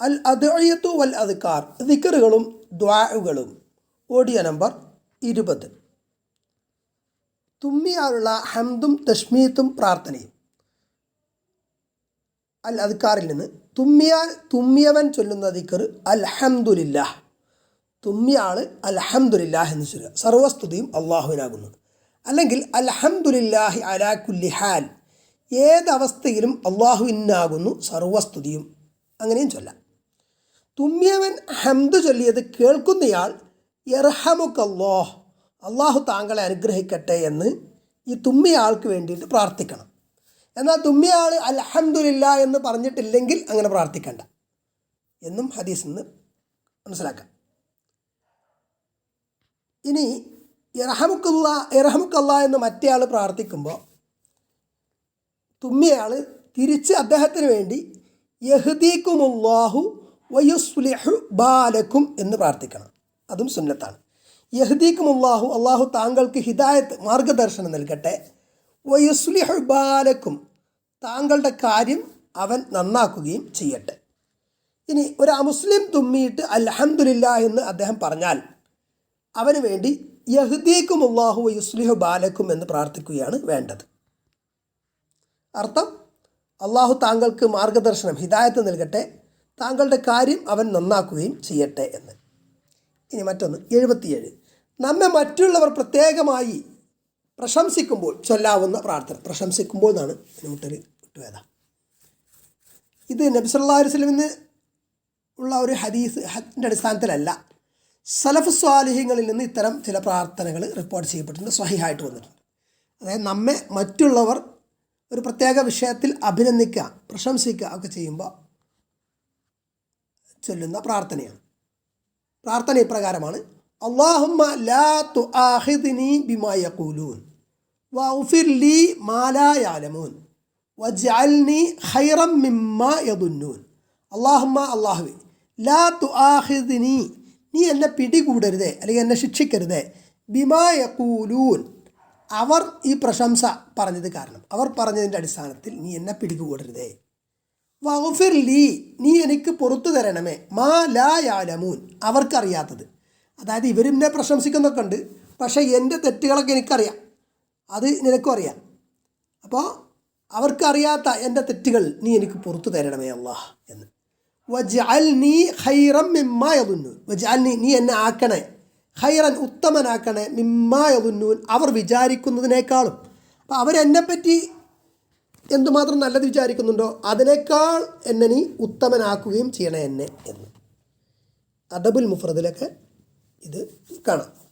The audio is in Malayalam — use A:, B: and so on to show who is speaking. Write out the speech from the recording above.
A: അൽ അദ്അയത്തു വൽ അദ്ക്കാർ ദിക്കറുകളും ദ്വാഉകളും. ഓഡിയോ നമ്പർ ഇരുപത്. തുമ്മിയാലുള്ള ഹംദും തഷ്മീത്തും പ്രാർത്ഥനയും. അൽ അദ്ക്കാറിൽ നിന്ന് തുമ്മിയാൽ തുമ്മിയവൻ ചൊല്ലുന്ന ദിക്കർ അൽഹംദുലില്ലാ തുമ്മിയാൾ അൽഹംദുലില്ലാഹ് എന്ന് ചൊല്ലുക. സർവസ്തുതിയും അള്ളാഹുവിനാകുന്നു. അല്ലെങ്കിൽ അൽഹംദുലില്ലാഹി അലാ കുല്ലി ഹാൽ. ഏതവസ്ഥയിലും അള്ളാഹുവിനാകുന്നു സർവസ്തുതിയും. അങ്ങനെയും ചൊല്ലാം. തുമ്മിയവൻ ഹംദ് ചൊല്ലിയത് കേൾക്കുന്നയാൾ യർഹമുക്കല്ലാഹ് അള്ളാഹു താങ്കളെ അനുഗ്രഹിക്കട്ടെ എന്ന് ഈ തുമ്മിയാൾക്ക് വേണ്ടിയിട്ട് പ്രാർത്ഥിക്കണം. എന്നാൽ തുമ്മിയാൾ അൽഹംദുലില്ല എന്ന് പറഞ്ഞിട്ടില്ലെങ്കിൽ അങ്ങനെ പ്രാർത്ഥിക്കണ്ട. എന്നും ഹദീസ് നിന്ന് മനസ്സിലാക്കാം. ഇനി ഇറഹമുക്കുള്ള ഇറഹമുക്കല്ല എന്ന് മറ്റേ ആൾ പ്രാർത്ഥിക്കുമ്പോൾ തുമ്മിയാൾ തിരിച്ച് അദ്ദേഹത്തിന് വേണ്ടി യഹ്ദീക്കുമുല്ലാഹു വയുസ്ലിഹു ബാലക്കും എന്ന് പ്രാർത്ഥിക്കണം. അതും സുന്നത്താണ്. യഹ്ദീക്കുമുല്ലാഹു അള്ളാഹു താങ്കൾക്ക് ഹിദായത്ത് മാർഗദർശനം നൽകട്ടെ. വയുസ്ലിഹു ബാലക്കും താങ്കളുടെ കാര്യം അവൻ നന്നാക്കുകയും ചെയ്യട്ടെ. ഇനി ഒരു അമുസ്ലിം തുമ്മിയിട്ട് അൽഹംദുലില്ല എന്ന് അദ്ദേഹം പറഞ്ഞാൽ അവന് വേണ്ടി യഹ്ദീക്കും അള്ളാഹു വയുസ്ലിഹു ബാലക്കും എന്ന് പ്രാർത്ഥിക്കുകയാണ് വേണ്ടത്. അർത്ഥം അള്ളാഹു താങ്കൾക്ക് മാർഗദർശനം ഹിദായത്ത് നൽകട്ടെ. താങ്കളുടെ കാര്യം അവൻ നന്നാക്കുകയും ചെയ്യട്ടെ എന്ന്. ഇനി മറ്റൊന്ന് എഴുപത്തിയേഴ്. നമ്മെ മറ്റുള്ളവർ പ്രത്യേകമായി പ്രശംസിക്കുമ്പോൾ ചൊല്ലാവുന്ന പ്രാർത്ഥന. പ്രശംസിക്കുമ്പോൾ എന്നാണ് നോട്ടിൽ വിട്ടുവേദ ഇത് നബി സല്ലല്ലാഹു അലൈഹി വസല്ലമിന് ഉള്ള ഒരു ഹദീസ് ഹദിന്റെ അടിസ്ഥാനത്തിലല്ല. സലഫ് സ്വാലിഹ്യങ്ങളിൽ നിന്ന് ഇത്തരം ചില പ്രാർത്ഥനകൾ റിപ്പോർട്ട് ചെയ്യപ്പെട്ടിട്ടുണ്ട് സ്വഹിഹായിട്ട് വന്നിട്ടുണ്ട്. അതായത് നമ്മെ മറ്റുള്ളവർ ഒരു പ്രത്യേക വിഷയത്തിൽ അഭിനന്ദിക്കുക പ്രശംസിക്കുക ഒക്കെ ചെയ്യുമ്പോൾ ചൊല്ലുന്ന പ്രാർത്ഥനയാണ്. പ്രാർത്ഥന ഇപ്രകാരമാണ്. അള്ളാഹുമ്മ അള്ളാഹുമ്മ അള്ളാഹുവി ലാ തു ആഹിദിനി നീ എന്നെ പിടികൂടരുതേ അല്ലെങ്കിൽ എന്നെ ശിക്ഷിക്കരുതേ ബിമാ യഖൂലൂൻ. അവർ ഈ പ്രശംസ പറഞ്ഞത് കാരണം അവർ പറഞ്ഞതിന്റെ അടിസ്ഥാനത്തിൽ നീ എന്നെ പിടികൂടരുതേ. വഹുഫിർ ലീ നീ എനിക്ക് പുറത്തു തരണമേ. മാ ലാ യാലമൂൻ. അവർക്കറിയാത്തത്. അതായത് ഇവരെന്നെ പ്രശംസിക്കുന്നൊക്കെ ഉണ്ട്. പക്ഷേ എന്റെ തെറ്റുകളൊക്കെ എനിക്കറിയാം. അത് നിനക്കും അറിയാം. അപ്പോൾ അവർക്കറിയാത്ത എന്റെ തെറ്റുകൾ നീ എനിക്ക് പുറത്തു തരണമേ അള്ളാഹ് എന്ന്. വജാൽ നീ ഹൈറം മിമ്മായതുന്നു വജാൽ നീ നീ എന്നെ ആക്കണേ. ഹൈറൻ ഉത്തമനാക്കണേ മിമ്മായതുന്നൂൻ അവർ വിചാരിക്കുന്നതിനേക്കാളും. അപ്പോൾ അവരെന്നെപ്പറ്റി എന്തുമാത്രം നല്ലത് വിചാരിക്കുന്നുണ്ടോ അതിനേക്കാൾ എന്നെ നീ ഉത്തമനാക്കുകയും ചെയ്യണേ എന്നെ എന്ന്. അദബുൽ മുഫ്രദിലൊക്കെ ഇത് കാണാം.